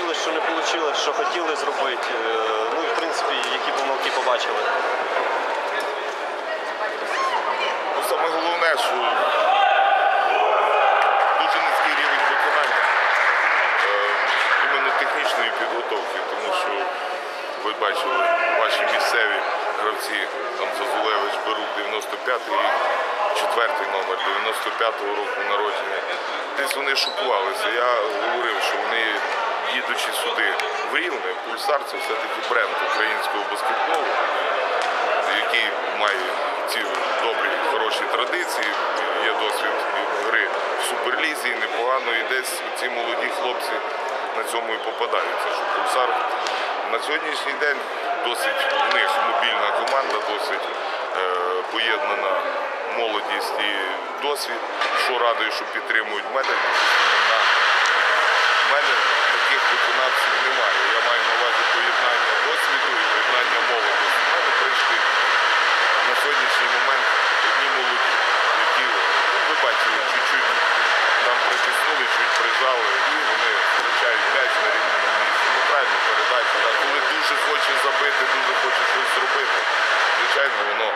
вийшло, що не вийшло, що хотіли зробити. Е, Ну і в принципі, які помилки побачили. Ну, саме головне, що дуже низький рівень виконання е, іменно технічної підготовки, тому що ви бачили, ваші місцеві гравці, там Зазулевич беруть 95-й рік, четвертий номер 95-го року народження. Десь вони шокувалися. Я говорив, що вони, їдучи сюди в Рівне, пульсар це все-таки бренд українського баскетболу який має ці добрі, хороші традиції, є досвід гри в суперлізі, непогано, і десь ці молоді хлопці на цьому і попадаються. Що пульсар на сьогоднішній день досить в них мобільна команда, досить е, поєднана молодість і досвід, що радує, що підтримують мене. На в мене таких виконавців немає. Я маю на увазі поєднання досвіду і поєднання молодості. У мене, принципі, на сьогоднішній момент одні молоді, які, ну, ви бачили, чуть-чуть там притиснули, чуть прижали, і вони втрачають м'яч на рівному місці. Ну, правильно передача. А коли дуже хоче забити, дуже хоче щось зробити, звичайно, воно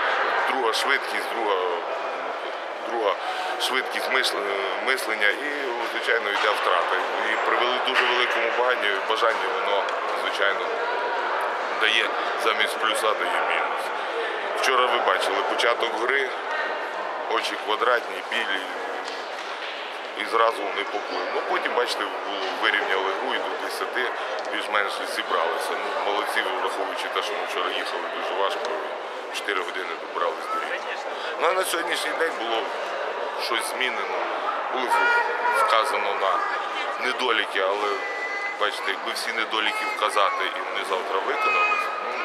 друга швидкість, друга швидкість мислення і, звичайно, йде втрата. І при дуже великому баганні, бажанні воно, звичайно, дає замість плюса дає мінус. Вчора ви бачили початок гри, очі квадратні, білі. І зразу вони попли. Ну потім, бачите, було, вирівняли гру і до 10 більш-менш зібралися. Ну, молодці, враховуючи те, що ми вчора їхали дуже важко, 4 години добрались до Рівня. Ну а на сьогоднішній день було щось змінено. Було вказано на недоліки, але бачите, якби всі недоліки вказати і вони завтра виконалися, ну,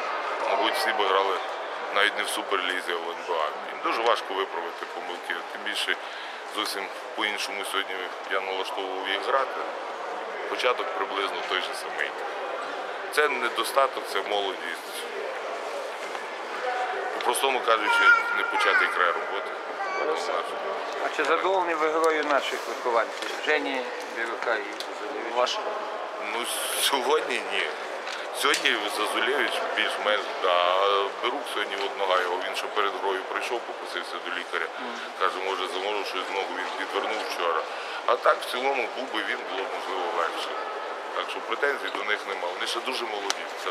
мабуть, всі б грали навіть не в суперлізі, а в НБА. І дуже важко виправити помилки. Тим більше зовсім по-іншому сьогодні я налаштовував їх грати. Початок приблизно той же самий. Це недостаток, це молодість. По-простому кажучи, не початий край роботи. А чи задоволені ви грою наших вихованців? Жені, Бірука і Зазулєвича? Ваш Ну, сьогодні ні. Сьогодні Зазулєвич більш-менш, а Берук сьогодні от нога його, він ще перед грою прийшов, попросився до лікаря. Каже, може заможу щось знову він підвернув вчора. А так в цілому був би він, було б можливо легше. Так що претензій до них немає. Вони ще дуже молоді. Це